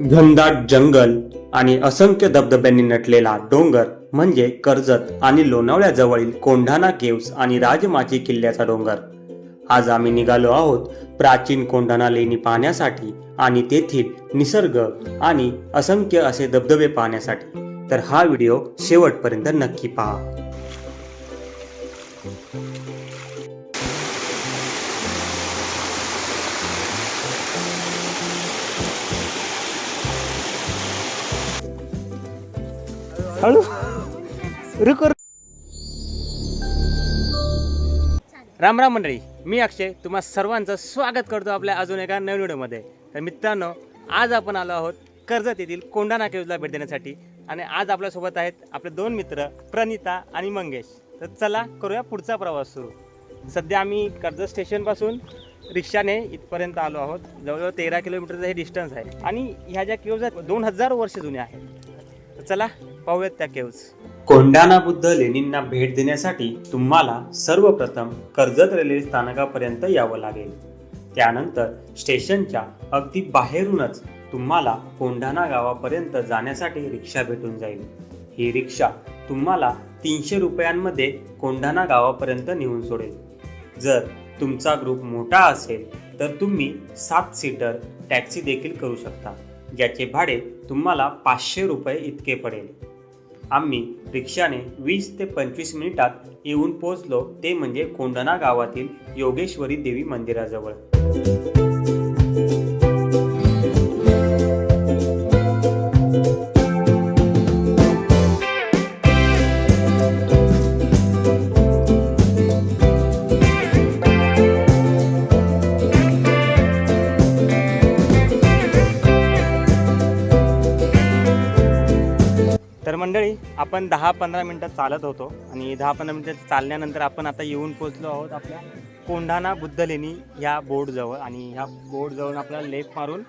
घनदाट जंगल आणि असंख्य धबधब्यांनी नटलेला डोंगर म्हणजे कर्जत आणि लोणावळ्याजवळील कोंढाणा केव्स आणि राजमाची किल्ल्याचा डोंगर. आज आम्ही निघालो आहोत प्राचीन कोंढाणा लेणी पाहण्यासाठी आणि तेथील निसर्ग आणि असंख्य असे धबधबे पाहण्यासाठी. तर हा व्हिडिओ शेवटपर्यंत नक्की पहा. हळू. रुको राम राम मंडळी. मी अक्षय. तुम्हा सर्वांचं स्वागत करतो आपल्या अजून एका नवीन व्हिडिओमध्ये. तर मित्रांनो आज आपण आलो आहोत कर्जत येथील कोंढाणा केव्जला भेट देण्यासाठी. आणि आज आपल्यासोबत आहेत आपले दोन मित्र प्रणिता आणि मंगेश. तर चला करूया पुढचा प्रवास सुरू. सध्या आम्ही कर्जत स्टेशनपासून रिक्षाने इथपर्यंत आलो आहोत. जवळजवळ तेरा किलोमीटरचं हे डिस्टन्स आहे. आणि ह्या ज्या केव्ज आहेत दोन हजार वर्ष जुन्या आहेत. चला पाहूयात त्या केव्ज कोंढाणा बुद्ध लेणींना भेट देण्यासाठी तुम्हाला सर्वप्रथम कर्जत रेल्वे स्थानकापर्यंत यावं लागेल. त्यानंतर स्टेशनच्या अगदी बाहेरूनच तुम्हाला कोंढाणा गावापर्यंत जाण्यासाठी रिक्षा भेटून जाईल. ही रिक्षा तुम्हाला तीनशे रुपयांमध्ये कोंढाणा गावापर्यंत नेऊन सोडेल. जर तुमचा ग्रुप मोठा असेल तर तुम्ही सात सीटर टॅक्सी देखील करू शकता ज्याचे भाडे तुम्हाला पाचशे रुपये इतके पडेल. आम्ही रिक्षाने वीस ते पंचवीस मिनिटात येऊन पोहोचलो ते म्हणजे कोंढाणा गावातील योगेश्वरी देवी मंदिराजवळ. मंडळी आपण दहा पंधरा मिनटात चालत होतो आणि दहा पंधरा मिनटात चालल्यानंतर आपण आता येऊन पोचलो आहोत आपल्या कोंढाणा बुद्ध लेणी ह्या बोर्डजवळ आणि ह्या बोर्डजवळून आपल्याला लेफ्ट मारून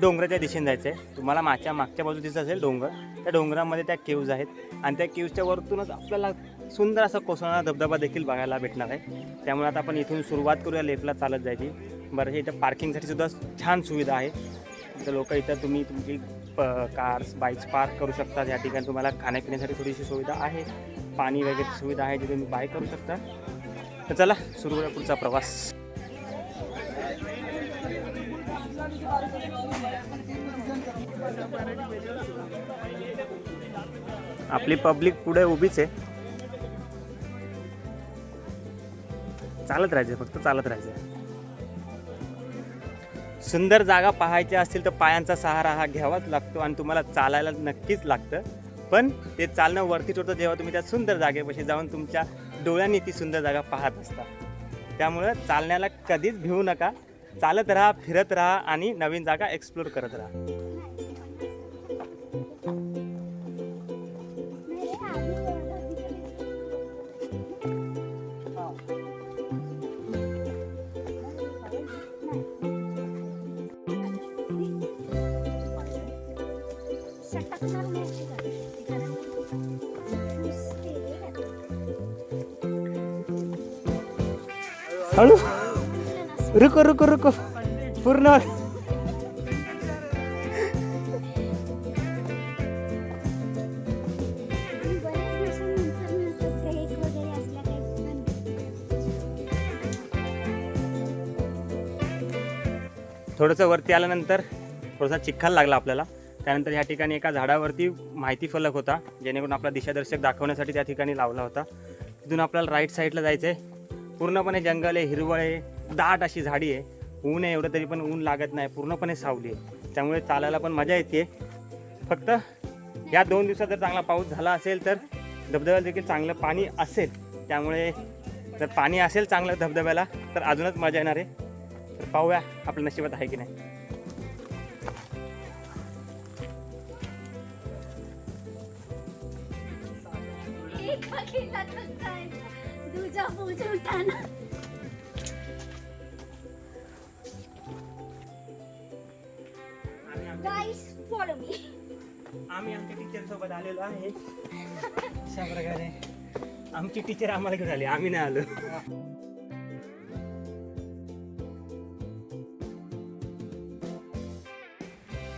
डोंगराच्या दिशेने जायचं आहे तुम्हाला मागच्या मागच्या बाजू दिसत असेल डोंगर. त्या डोंगरामध्ये त्या केव्ज आहेत आणि त्या केव्जच्या वरतूनच आपल्याला सुंदर असा कोसळणारा धबधबा देखील बघायला भेटणार आहे. त्यामुळे आता आपण इथून सुरुवात करूया लेफ्टला चालत जायची. बरं इथं पार्किंगसाठी सुद्धा छान सुविधा आहे. इथं लोक इथं तुम्ही तुमची प कार्स बाईक्स पार्क करू शकता या ठिकाणी तुम्हाला खाण्यापिण्यासाठी थोडीशी सुविधा आहे. पाणी वगैरे सुविधा आहे जी तुम्ही बाय करू शकता. तर चला सुरू करूया पुढचा प्रवास. आपली पब्लिक पुढे उभीच आहे. चालत राहायचं फक्त चालत राहायचं. सुंदर जागा पाहायच्या असतील तर पायांचा सहारा हा घ्यावाच लागतो आणि तुम्हाला चालायला नक्कीच लागतं. पण ते चालणं वरती होतं जेव्हा तुम्ही त्या सुंदर जागेपाशी जाऊन तुमच्या डोळ्यांनी ती सुंदर जागा पाहत असता. त्यामुळं चालण्याला कधीच भिवू नका. चालत राहा फिरत राहा आणि नवीन जागा एक्सप्लोर करत राहा. हळू. म्हटलं ना, रुको रुको रुको. पूर्ण. थोडंसं वरती आल्यानंतर थोडासा चिखल लागला आपल्याला. त्यानंतर ह्या ठिकाणी एका झाडावरती माहिती फलक होता जेणेकरून आपला दिशादर्शक दाखवण्यासाठी त्या ठिकाणी लावला होता. तिथून आपल्याला राईट साईडला जायचं आहे पूर्णपणे जंगल आहे हिरवळ आहे दाट अशी झाडी आहे. ऊन आहे एवढं तरी पण ऊन लागत नाही पूर्णपणे सावली आहे. त्यामुळे चालायला पण मजा येते. फक्त या दोन दिवसात जर चांगला पाऊस झाला असेल तर धबधब्याला देखील चांगलं पाणी असेल. त्यामुळे जर पाणी असेल चांगलं धबधब्याला तर अजूनच मजा येणार आहे. तर पाहूया आपल्या नशिबात आहे की नाही. एक बघितला तर काय? दुजा पूजा उठाना फॉलो मी आम्ही आमच्या टीचर सोबत आलेलो आहे. अशा प्रकारे आमची टीचर आम्हाला घेऊन आली. आम्ही नाही आलो.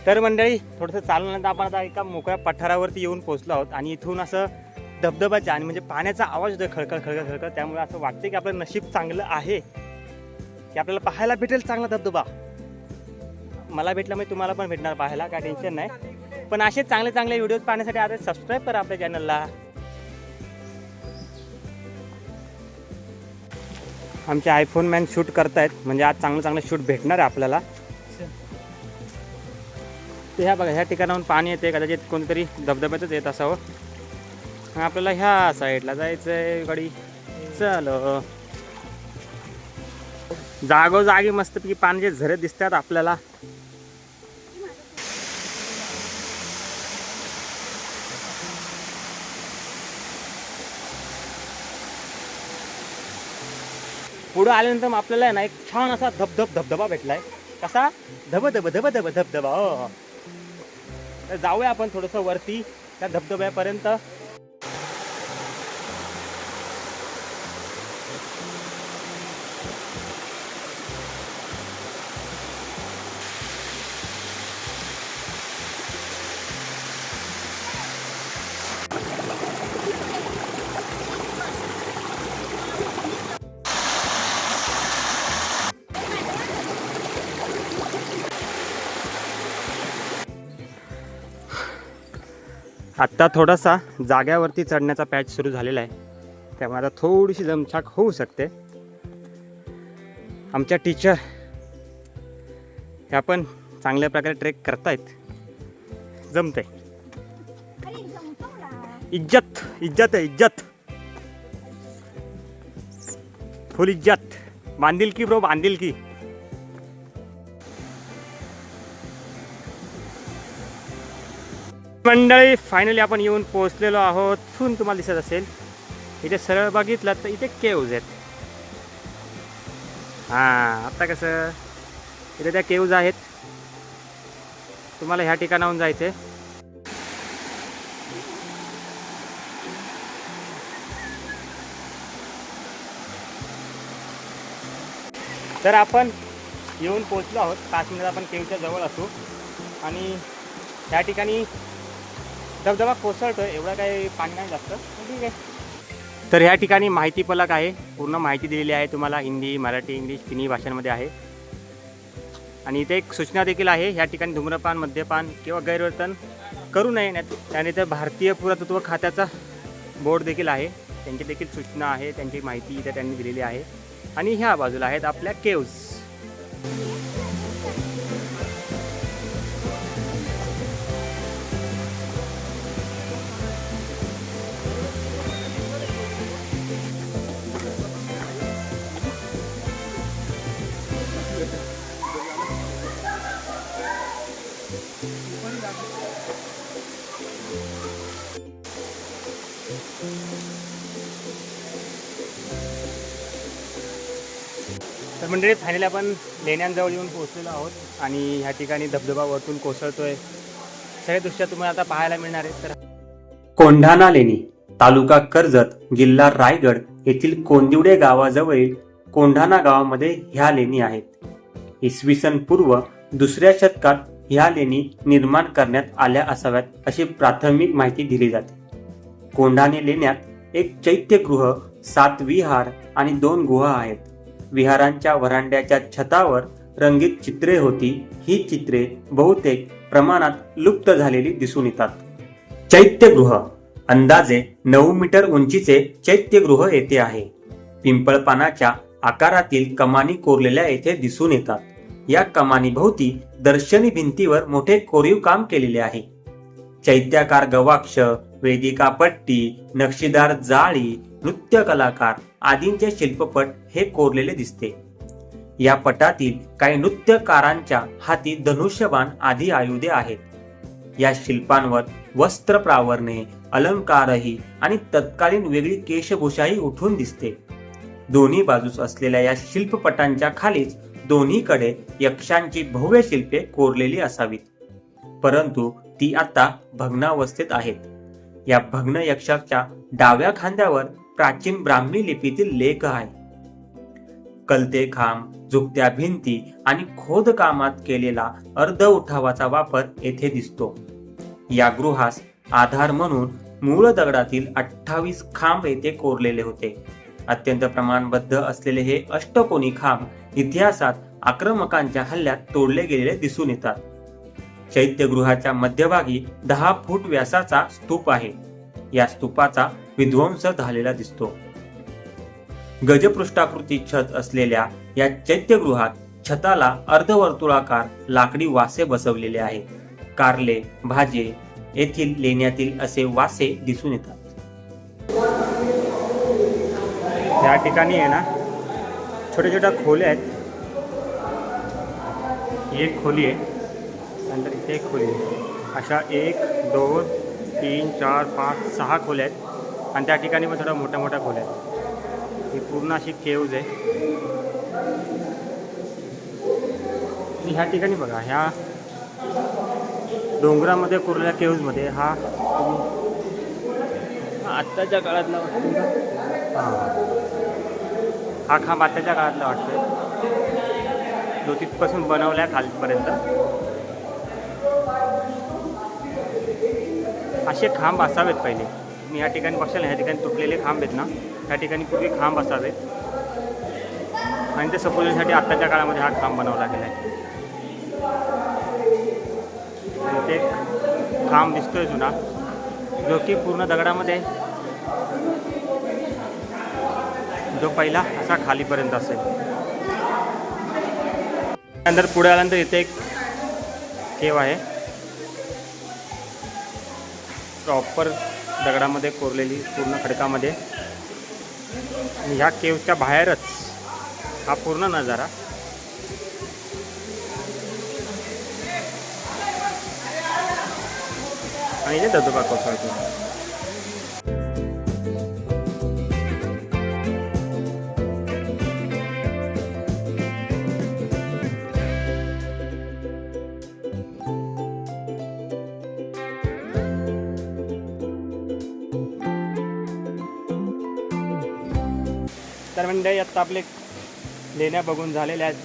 तर मंडळी थोडंसं चालल्यानंतर आपण आता एका मोकळ्या पठारावरती येऊन पोहोचलो आहोत. आणि इथून असं धबधबाच्या आणि म्हणजे पाण्याचा आवाज होतो खळखळ खळखळ खळखळ. त्यामुळे असं वाटतं की आपलं नशीब चांगलं आहे. की आपल्याला पाहायला भेटेल चांगला धबधबा. मला भेटला म्हणजे तुम्हाला पण भेटणार पाहायला काय टेन्शन नाही. पण असे चांगले चांगले व्हिडिओज पाहण्यासाठी आता सबस्क्राईब करा आपल्या चॅनलला आमचे आयफोन मॅन शूट करतायत. म्हणजे आज चांगलं चांगलं शूट भेटणार आहे आपल्याला. ते ह्या बघा ह्या ठिकाणाहून पाणी येते कदाचित कोणतरी धबधब्यातच येत असावं. आपल्याला ह्या साईडला जायचं आहे गाडी. चलो. जागोजागी मस्तपैकी पाण्याचे झरे दिसतात आपल्याला. पुढं आल्यानंतर मग आपल्याला आहे ना एक छान असा धबधब धबधबा भेटलाय. कसा? धब धब धब धब धबधबा. हो. हो. तर जाऊया आपण थोडंसं वरती त्या धबधब्यापर्यंत. आत्ता थोडासा जाग्यावरती चढण्याचा पॅच सुरू झालेला आहे. त्यामुळे आता थोडीशी जमछाक होऊ शकते. आमच्या टीचर ह्या पण चांगल्या प्रकारे ट्रेक करतायत. जमते इज्जत इज्जत आहे इज्जत. फुल इज्जत. बांधील की ब्रो बांधील की? मंडळी फायनली आपण येऊन पोहोचलेलो आहोत. थून तुम्हाला दिसत असेल. इथे सरळ बघितलं तर इथे केव्ज आहेत. हां आता कसं? इथे त्या केव्ज आहेत. तुम्हाला ह्या ठिकाणाहून जायचं आहे तर आपण येऊन पोहोचलो आहोत. पाच मिनिट आपण केवच्या जवळ असू. आणि त्या ठिकाणी धबधबा कोसळतो एवढा काही पाणी नाही जास्त. ठीक आहे. तर ह्या ठिकाणी माहिती फलक आहे. पूर्ण माहिती दिलेली आहे तुम्हाला. हिंदी मराठी इंग्लिश तिन्ही भाषांमध्ये आहे. आणि इथे एक सूचना देखील आहे. ह्या ठिकाणी धूम्रपान मद्यपान किंवा गैरवर्तन करू नये. त्याने तर भारतीय पुरातत्व खात्याचा बोर्ड देखील आहे. त्यांची देखील सूचना आहे. त्यांची माहिती इथे त्यांनी दिलेली आहे. आणि ह्या बाजूला आहेत आपल्या केव्स मंडळी फायनली आपण लेण्यांजवळ येऊन पोहोचलेलो आहोत आणि ह्या ठिकाणी धबधबा वरतून कोसळतोय. सगळे दृश्य तुम्हाला आता पाहायला मिळणार आहेत. तर कोंढाणा लेणी तालुका कर्जत जिल्हा रायगड येथील कोंदिवडे गावाजवळील कोंढाणा गावामध्ये ह्या लेणी आहेत. इसवी सन पूर्व दुसऱ्या शतकात ह्या लेणी निर्माण करण्यात आल्या असाव्यात अशी प्राथमिक माहिती दिली जाते. कोंढाणे लेण्यात एक चैत्यगृह सात विहार आणि दोन गुहा आहेत. विहारांच्या वरांड्याच्या छतावर रंगीत चित्रे होती. ही चित्रे बहुतेक प्रमाणात लुप्त झालेली दिसून येतात. चैत्यगृह. अंदाजे नऊ मीटर उंचीचे चैत्यगृह येथे आहे. पिंपळपानाच्या आकारातील कमानी कोरलेल्या येथे दिसून येतात. या कमानी भोवती दर्शनी भिंतीवर मोठे कोरीव काम केलेले आहे. चैत्याकार गवाक्ष वेदिका पट्टी नक्षीदार जाळी नृत्य कलाकार आदींचे शिल्पपट हे कोरलेले दिसते. या पटातील काही नृत्यकारांच्या हाती धनुष्यबाण आदी आयुधे आहेत. या शिल्पांवर वस्त्र प्रावरणे अलंकारही आणि तत्कालीन वेगळी केशभूषाही उठून दिसते. दोन्ही बाजूस असलेल्या या शिल्पपटांच्या खालीच दोन्हीकडे यक्षांची भव्य शिल्पे कोरलेली असावीत. परंतु ती आता भग्नावस्थेत आहेत. या भग्न यक्षाच्या डाव्या खांद्यावर प्राचीन ब्राह्मी लिपीतील लेख आहे. कलते खांब झुकत्या भिंती आणि खोदकामात केलेला अर्ध उठावाचा वापर येथे दिसतो. या गृहास आधार म्हणून मूळ दगडातील अठ्ठावीस खांब येथे कोरलेले होते. अत्यंत प्रमाणबद्ध असलेले हे अष्टकोनी खांब इतिहासात आक्रमकांच्या हल्ल्यात तोडले गेलेले दिसून येतात. चैत्यगृहाच्या मध्यभागी दहा फूट व्यासाचा स्तूप आहे. या स्तूपाचा विध्वंस झालेला दिसतो. गजपृष्ठाकृती छत असलेल्या या चैत्यगृहात छताला अर्धवर्तुळाकार लाकडी वासे बसवलेले आहेत कारले भाजे येथील लेण्यातील असे वासे दिसून येतात. या ठिकाणी आहे ना छोट्या छोट्या खोल्या आहेत. एक खोली आहे. नंतर इथे एक खोली आहे. अशा एक दोन तीन चार पाच सहा खोल्या आहेत. आणि त्या ठिकाणी पण थोड्या मोठ्या मोठ्या खोल्या आहेत. ही पूर्ण अशी केव्ज आहे. आणि ह्या ठिकाणी बघा ह्या डोंगरामध्ये कोरलेल्या केव्जमध्ये हा आत्ताच्या काळातला वाटतो? हां. हा खांब आत्ताच्या काळातला वाटतोय. जो तिथपासून बनवलाय खालपर्यंत. असे खांब असावेत पहिले. तुम्ही ह्या ठिकाणी बघशाल ह्या ठिकाणी तुटलेले खांब आहेत ना ह्या ठिकाणी पूर्वी खांब असावेत आणि ते सपोजसाठी आत्ताच्या काळामध्ये हा खांब बनवला गेला आहे. आणि ते एक खांब दिसतोय जुना. जो की पूर्ण दगडामध्ये जो पहिला असा खालीपर्यंत असेल. त्यानंतर पुढे आल्यानंतर इथे एक केव आहे. प्रॉपर दगडामध्ये कोरलेली पूर्ण खडकामध्ये. आणि ह्या केवच्या बाहेरच हा पूर्ण नजारा. आणि इथे धबधबा कोसळतो. म्हणजे आता आपले लेण्या बघून झालेल्या आहेत.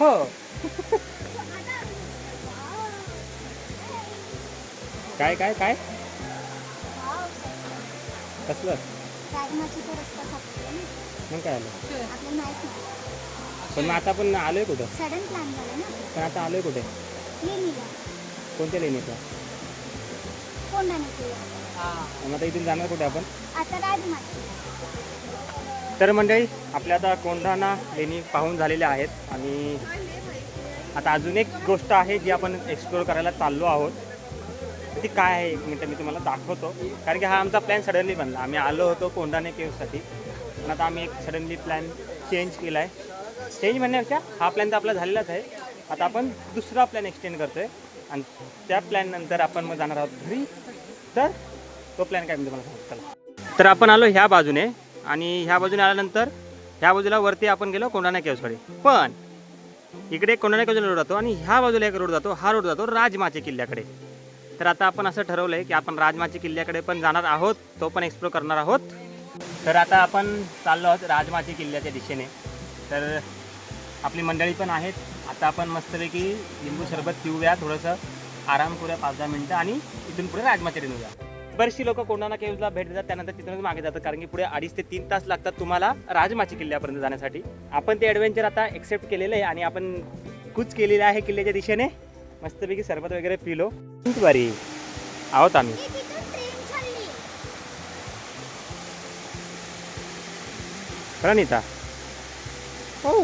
हो. काय काय काय. कसलं. मग काय आलं? पण मग आता पण आलोय कुठं? सडन प्लॅन झाला ना. पण आता आलोय कुठे? कोणत्या लेणीचं मग आता इथून जाणार कुठे आपण? आता तर मंडळी आपल्या आता कोंढाणा लेणी पाहून झालेल्या आहेत आणि आता अजून एक गोष्ट आहे जी आपण एक्सप्लोअर करायला चाललो आहोत. ती काय आहे एक मिनटं मी तुम्हाला दाखवतो. कारण की हा आमचा प्लॅन सडनली बनला. आम्ही आलो होतो कोंढाणे केव्हसाठी पण आता आम्ही एक सडनली प्लॅन चेंज केला आहे चेंज म्हणण्यापेक्षा हा प्लॅन तर आपला झालेलाच आहे. आता आपण दुसरा प्लॅन एक्सटेंड करतो आहे आणि त्या प्लॅननंतर आपण मग जाणार आहोत घरी. तर तो प्लॅन काय मी तुम्हाला सांगतो. चला. तर आपण आलो ह्या बाजूने आणि ह्या बाजूने आल्यानंतर ह्या बाजूला वरती आपण गेलो कोंढाणा केव्सकडे पण इकडे कोंढाणा केव्सला रोड जातो आणि ह्या बाजूला एक रोड जातो हा रोड जातो राजमाचे किल्ल्याकडे. तर आता आपण असं ठरवलं आहे की आपण राजमाचे किल्ल्याकडे पण जाणार आहोत तो पण एक्सप्लोर करणार आहोत. तर आता आपण चाललो आहोत राजमाचे किल्ल्याच्या दिशेने. तर आपली मंडळी पण आहेत. आता आपण मस्तपैकी लिंबू सरबत पिऊया थोडंसं आराम करूया पाच दहा मिनटं आणि इथून पुढे राजमाचे नेऊया बरीचशी लोक कोंढाणा केव्जला भेट देतात त्यानंतर तिथूनच मागे जातात. कारण की पुढे अडीच ते तीन तास लागतात तुम्हाला राजमाची किल्ल्यापर्यंत जाण्यासाठी. आपण ते ॲडव्हेंचर आता एक्सेप्ट केलेलं आहे आणि आपण कूच केलेलं आहे किल्ल्याच्या दिशेने. मस्तपैकी सरबत वगैरे पिलो. बरी आहोत आम्ही. प्रणिता. हो.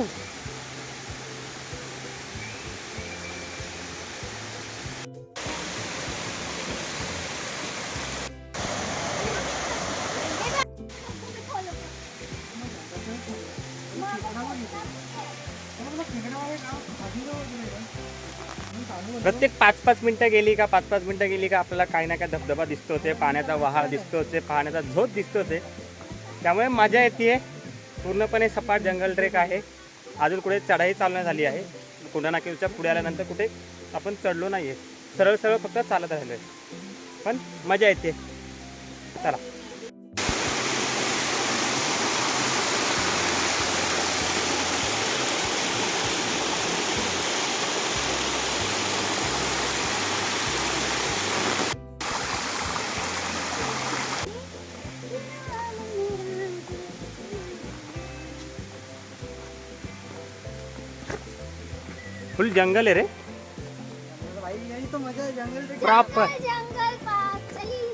प्रत्येक पाच पाच मिनटं गेली का पाच पाच मिनटं गेली का आपल्याला काही ना काही धबधबा दिसतोच ते पाण्याचा वहाळ दिसतोच आहे पाण्याचा झोत दिसतोच आहे त्यामुळे मजा येते. पूर्णपणे सपाट जंगल ट्रेक आहे. अजून कुठे चढाई चालू झाली आहे. कुंडा केवच्या पुढे आल्यानंतर कुठे आपण चढलो नाही आहे सरळ सरळ फक्त चालत राहिलो आहे पण मजा येते. चला. फुल जंगल आहे रे. है में प्रॉपर जंगल पाक चली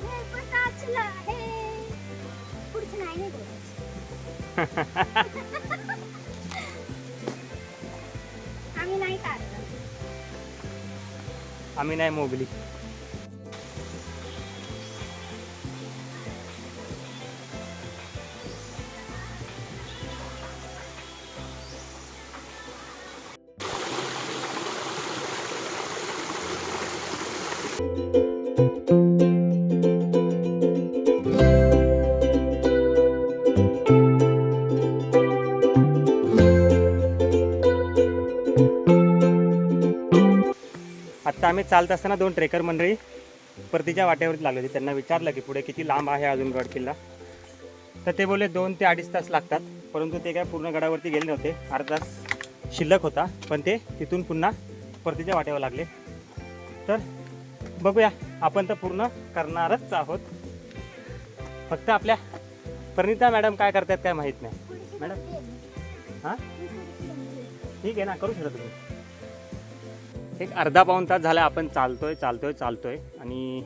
आम्ही चालत असताना दोन ट्रेकर मंडळी परतीच्या वाट्यावरती लागले होते. त्यांना विचारलं की पुढे किती लांब आहे अजून गड किल्ला? तर ते बोलले दोन ते अडीच तास लागतात. परंतु ते काय पूर्ण गडावरती गेले नव्हते. अर्धा तास शिल्लक होता पण ते तिथून पुन्हा परतीच्या वाट्यावर लागले. तर बघूया आपण तर पूर्ण करणारच आहोत. फक्त आपल्या प्रणिता मॅडम काय करतात काय माहीत नाही. मॅडम? हां? ठीक आहे ना करू शकता तुम्ही. एक अर्धा पाऊण तास झाला आपण चालतोय चालतोय चालतोय. आणि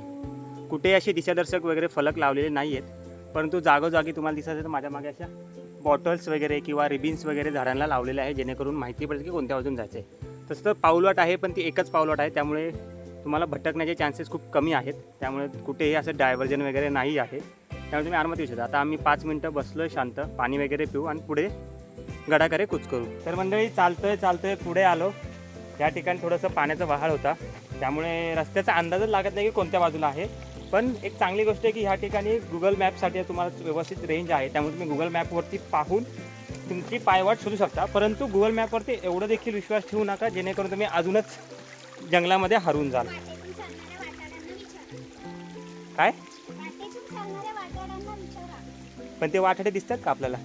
कुठे असे दिशादर्शक वगैरे फलक लावलेले नाही आहेत परंतु जागोजागी तुम्हाला दिसत असेल तर माझ्या मागे अशा बॉटल्स वगैरे किंवा रिबिन्स वगैरे झाडांना लावलेले आहे जेणेकरून माहिती पडेल की कोणत्या बाजून जायचं आहे तसं तर पाऊलवाट आहे पण ती एकच पाऊलवाट आहे. त्यामुळे तुम्हाला भटकण्याचे चान्सेस खूप कमी आहेत. त्यामुळे कुठेही असं डायव्हर्जन वगैरे नाही आहे. त्यामुळे तुम्ही आरामात येऊ शकता. आता आम्ही पाच मिनटं बसलोय शांत. पाणी वगैरे पिऊ आणि पुढे गडाकडे कूच करू. तर मंडळी चालतोय चालतोय. पुढे आलो. या ठिकाणी थोडंसं पाण्याचा वहाळ होता. त्यामुळे रस्त्याचा अंदाजच लागत नाही की कोणत्या बाजूला आहे. पण एक चांगली गोष्ट आहे की ह्या ठिकाणी गुगल मॅपसाठी तुम्हाला व्यवस्थित रेंज आहे. त्यामुळे तुम्ही गुगल मॅपवरती पाहून तुमची पायवाट शोधू शकता. परंतु गुगल मॅपवरती एवढं देखील विश्वास ठेवू नका जेणेकरून तुम्ही अजूनच जंगलामध्ये हरवून जाल. काय? पण ते वाटाडे दिसतात का आपल्याला?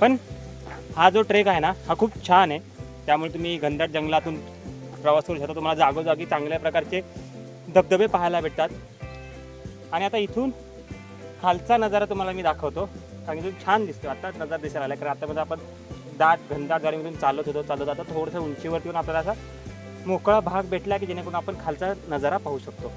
पण हा जो ट्रेक आहे ना हा खूप छान आहे. त्यामुळे तुम्ही घनदाट जंगलातून प्रवास करू शकता. तुम्हाला जागोजागी चांगल्या प्रकारचे धबधबे पाहायला भेटतात. आणि आता इथून खालचा नजारा तुम्हाला मी दाखवतो. कारण इथून छान दिसतो आता नजारा दिसायला आला कारण आतामध्ये आपण दाट घनदाट गाडीमधून चालत होतो चालत आता थोडंसं उंचीवरती येऊन आपल्याला असा मोकळा भाग भेटला की जेणेकरून आपण खालचा नजारा पाहू शकतो.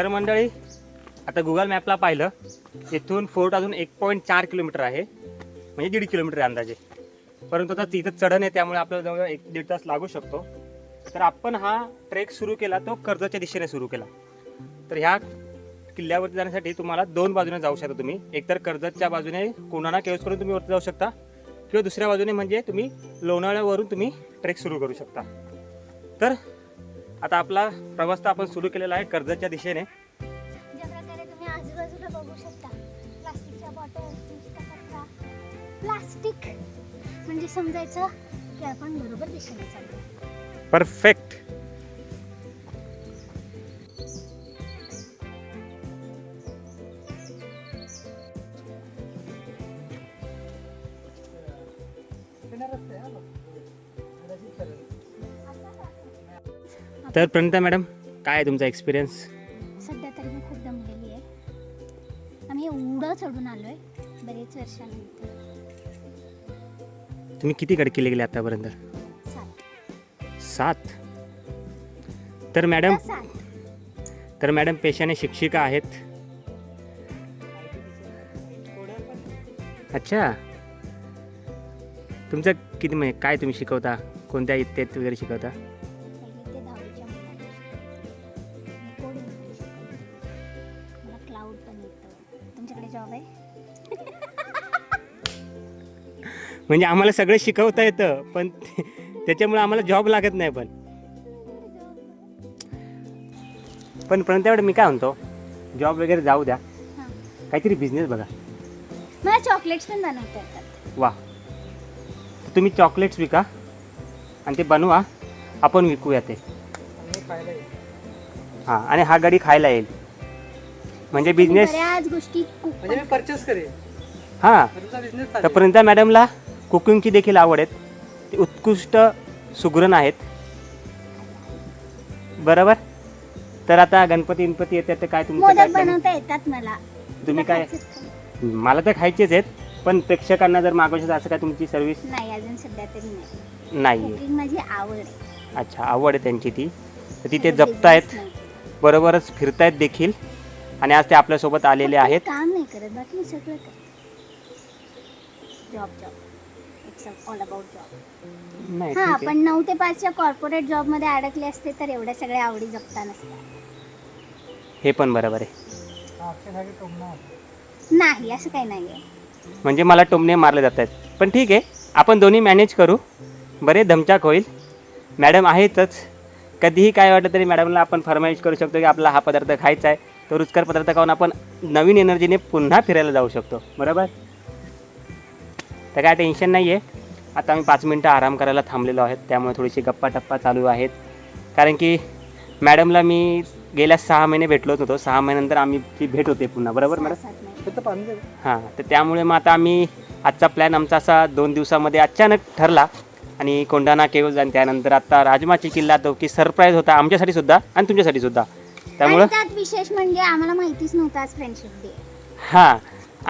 तर मंडळी आता गुगल मॅपला पाहिलं इथून फोर्ट अजून एक पॉईंट चार किलोमीटर आहे. म्हणजे दीड किलोमीटर अंदाजे. परंतु आता तिथं चढण आहे त्यामुळे आपल्याला जवळ एक दीड तास लागू शकतो. तर आपण हा ट्रेक सुरू केला तो कर्जच्या दिशेने सुरू केला. तर ह्या किल्ल्यावरती जाण्यासाठी तुम्हाला दोन बाजूने जाऊ शकता तुम्ही. एकतर कर्जतच्या बाजूने कोणाना केव्स करून तुम्ही वरती जाऊ शकता किंवा दुसऱ्या बाजूने म्हणजे तुम्ही लोणावळ्यावरून तुम्ही ट्रेक सुरू करू शकता. तर आता आपला प्रवास तर आपण सुरू केलेला आहे कर्जतच्या दिशेने. ज्या प्रकारे तुम्ही आजूबाजूला बघू शकता प्लास्टिकच्या बॉटल कचरा प्लास्टिक म्हणजे समजायचं की आपण बरोबर दिशेने चाललो. परफेक्ट तर प्रणिता मॅडम काय आहे तुमचा एक्सपिरियन्स सध्या तरी मी खूप दमलेली आहे. आम्ही एवढं चढून आलोय बरेच वर्षानंतर. तुम्ही किती गडकिल्ले गेले आतापर्यंत? सात. सात? तर मॅडम सात. तर मॅडम पेशाने शिक्षिका आहेत. अच्छा. तुमचं किती म्हणजे काय तुम्ही शिकवता? कोणत्या इत्यात वगैरे शिकवता? म्हणजे आम्हाला सगळं शिकवता येतं पण त्याच्यामुळे आम्हाला जॉब लागत नाही पण. पण पण त्यावेळी मी काय म्हणतो? जॉब वगैरे जाऊ द्या. काहीतरी बिझनेस बघा. मला चॉकलेट्स पण बनवता येतात. वा तुम्ही चॉकलेट्स विका आणि ते बनवा. आपण विकूया ते. हां आणि हा गाडी खायला येईल. म्हणजे बिझनेस बऱ्याच गोष्टी cook म्हणजे मी परचेस करेन. हां. प्रणिता मॅडमला कुकिंगची देखील आवड आहे ते उत्कृष्ट सुगरण आहेत. बरोबर? तर आता गणपती गणपती येतात तर काय तुमचं काय मोदक planning? बनवता येतात मला. तुम्ही काय? मला तर खायचेच आहेत पण प्रेक्षकांना जर मागवायचं असं काय तुमची सर्व्हिस नाही अजून सध्या तरी नाही. नाही आहे कुकिंग माझी आवड आहे. अच्छा आवड आहे त्यांची ती. तर तिथे माझा जपतायत. business नाही. बरोबरच फिरतायत देखील. आणि आज ते आपल्यासोबत आलेले फक्त आहेत. काम नाही करत बाकी मी सगळं करते. Job job it's all about job नाही हा ठीक आहे. पण नऊ ते पाचच्या कॉर्पोरेट जॉबमध्ये अडकले असते तर एवढ्या सगळ्या आवडी जपता नसत्या हे पण बरोबर आहे. टोमणा. नाही असं काही नाहीये. म्हणजे मला टोमणे मारले जात आहेत. पण ठीक आहे आपण दोन्ही मॅनेज करू. बरे धमचाक होईल. मॅडम आहेतच. कधीही काय वाटलं तरी मॅडमला आपण फरमाईश करू शकतो की आपला हा पदार्थ खायचा आहे. तो रुचकर पदार्थ खाऊन आपण नवीन एनर्जीने पुन्हा फिरायला जाऊ शकतो. बरोबर? तर काय टेन्शन नाही आहे आता आम्ही पाच मिनटं आराम करायला थांबलेलो आहेत. त्यामुळे थोडीशी गप्पा टप्पा चालू आहेत. कारण की मॅडमला मी गेल्या सहा महिने भेटलोच नव्हतो सहा महिन्यानंतर आम्ही ती भेट होते पुन्हा. बरोबर मॅडम. हां तर त्यामुळे मग आता आम्ही आजचा प्लॅन आमचा असा दोन दिवसामध्ये अचानक ठरला. आणि कोंढाणा केव्ज आणि त्यानंतर आता राजमाची किल्ला तो की सरप्राईज होता आमच्यासाठी सुद्धा आणि तुमच्यासाठी सुद्धा. त्यामुळं विशेष म्हणजे आम्हाला माहितीच नव्हतं आज फ्रेंडशिप डे हां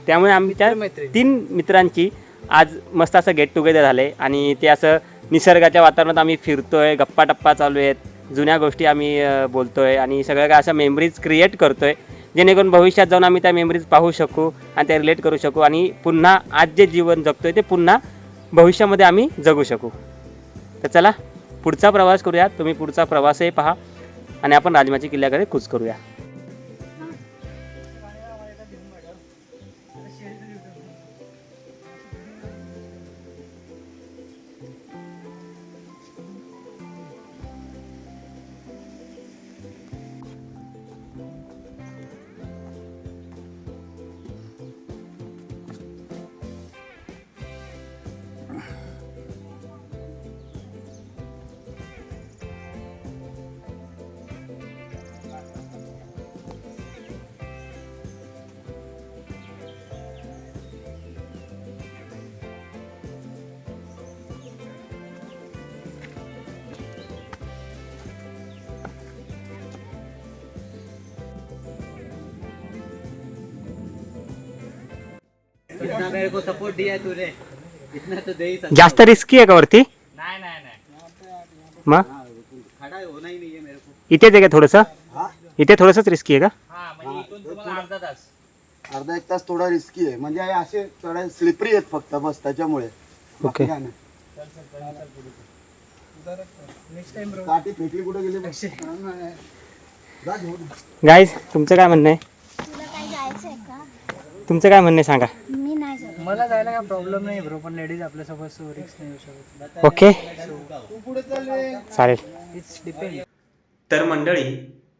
त्यामुळे आम्ही त्या मैत्री तीन मित्रांची आज मस्त असं गेट टुगेदर झालं आहे आणि ते असं निसर्गाच्या वातावरणात आम्ही फिरतोय गप्पा टप्पा चालू आहेत जुन्या गोष्टी आम्ही बोलतो आहे आणि सगळं काय असं मेमरीज क्रिएट करतो आहे जेणेकरून भविष्यात जाऊन आम्ही त्या मेमरीज पाहू शकू आणि त्या रिलेट करू शकू आणि पुन्हा आज जे जीवन जगतो आहे ते पुन्हा भविष्यामध्ये आम्ही जगू शकू. तर चला पुढचा प्रवास करूया तुम्ही पुढचा प्रवासही पहा आणि आपण राजमाची किल्ल्याकडे कूच करूया. इतना मेरे को सपोर्ट दिया है तूने। इतना तो दे ही सकता जास्त रिस्की आहे का वरती? नहीं नहीं नहीं मग खड़ा होना ही नहीं है मेरे को। इथेच आहे का थोडंसं इथे थोडंसंच रिस्की आहे का? हाँ म्हणजे इथून तुम्हाला अर्धा तास। अर्धा एक तास थोडा रिस्की आहे. म्हणजे हे असे चढाई स्लिपरी आहेत फक्त बस त्याच्यामुळे. बाकी ओके. काय नाही. काठी फेकली कुठे गेली बघ. जा घेऊन. गाईज तुमचं काय म्हणणं आहे? तुला काय जायचंय का? तुमचं काय म्हणणं आहे सांगा. मला जायला काय प्रॉब्लेम नाही ब्रो पण लेडीज आपल्यासोबत सो रिक्स नाही येऊ शकत. ओके तू पुढे चल रे. चालेल. इट्स डिपेंड तर मंडळी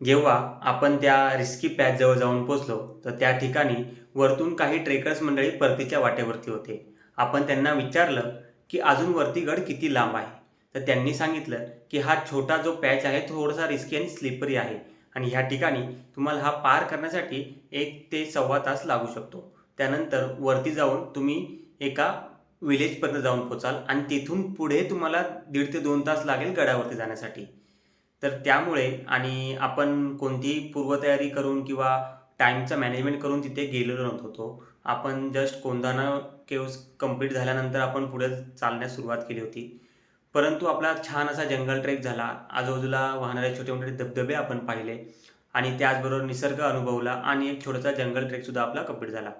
जेव्हा आपण त्या रिस्की पॅचजवळ जाऊन पोचलो तर त्या ठिकाणी वरतून काही ट्रेकर्स मंडळी परतीच्या वाटेवरती होते. आपण त्यांना विचारलं की अजून वरती गड किती लांब आहे? तर त्यांनी सांगितलं की हा छोटा जो पॅच आहे थोडासा रिस्की आणि स्लिपरी आहे. आणि ह्या ठिकाणी तुम्हाला हा पार करण्यासाठी एक ते सव्वा तास लागू शकतो. त्यानंतर वरती जाऊन तुम्ही एका विलेजपर्यंत जाऊन पोचाल आणि तिथून पुढे तुम्हाला दीड ते दोन तास लागेल गडावरती जाण्यासाठी. तर त्यामुळे आणि आपण कोणतीही पूर्वतयारी करून किंवा टाईमचं मॅनेजमेंट करून तिथे गेलेलो नव्हतो. आपण जस्ट कोंदाना केव्स कंप्लीट झाल्यानंतर आपण पुढे चालण्यास सुरुवात केली होती. परंतु आपला छान असा जंगल ट्रेक झाला. आजूबाजूला वाहणारे छोटे मोठे धबधबे आपण पाहिले आणि त्याचबरोबर निसर्ग अनुभवला आणि एक छोटासा जंगल ट्रेकसुद्धा आपला कंप्लीट झाला.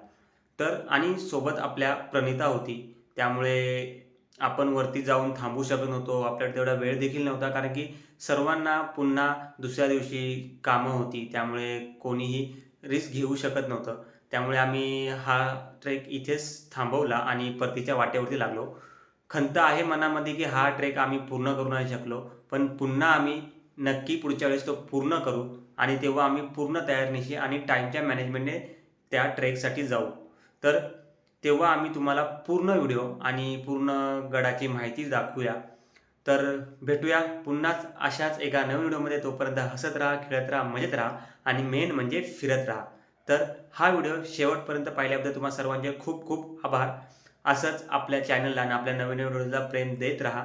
तर आणि सोबत आपल्या प्रणिता होती. त्यामुळे आपण वरती जाऊन थांबू शकत नव्हतो. आपल्याकडे तेवढा वेळ देखील नव्हता कारण की सर्वांना पुन्हा दुसऱ्या दिवशी कामं होती. त्यामुळे कोणीही रिस्क घेऊ शकत नव्हतं. त्यामुळे आम्ही हा ट्रेक इथेच थांबवला आणि परतीच्या वाटेवरती लागलो. खंत आहे मनामध्ये की हा ट्रेक आम्ही पूर्ण करू नाही शकलो पण पुन्हा आम्ही नक्की पुढच्या वेळेस तो पूर्ण करू आणि तेव्हा आम्ही पूर्ण तयारीनिशी आणि टाईमच्या मॅनेजमेंटने त्या ट्रेकसाठी जाऊ. तर तेव्हा आम्ही तुम्हाला पूर्ण व्हिडिओ आणि पूर्ण गडाची माहिती दाखवूया. तर भेटूया पुन्हाच अशाच एका नवीन व्हिडिओमध्ये. तोपर्यंत हसत राहा खेळत राहा मजेत राहा आणि मेन म्हणजे फिरत राहा. तर हा व्हिडिओ शेवटपर्यंत पाहिल्याबद्दल तुम्हाला सर्वांचे खूप खूप आभार. असंच आपल्या चॅनलला आणि आपल्या नवीन व्हिडिओला प्रेम देत राहा.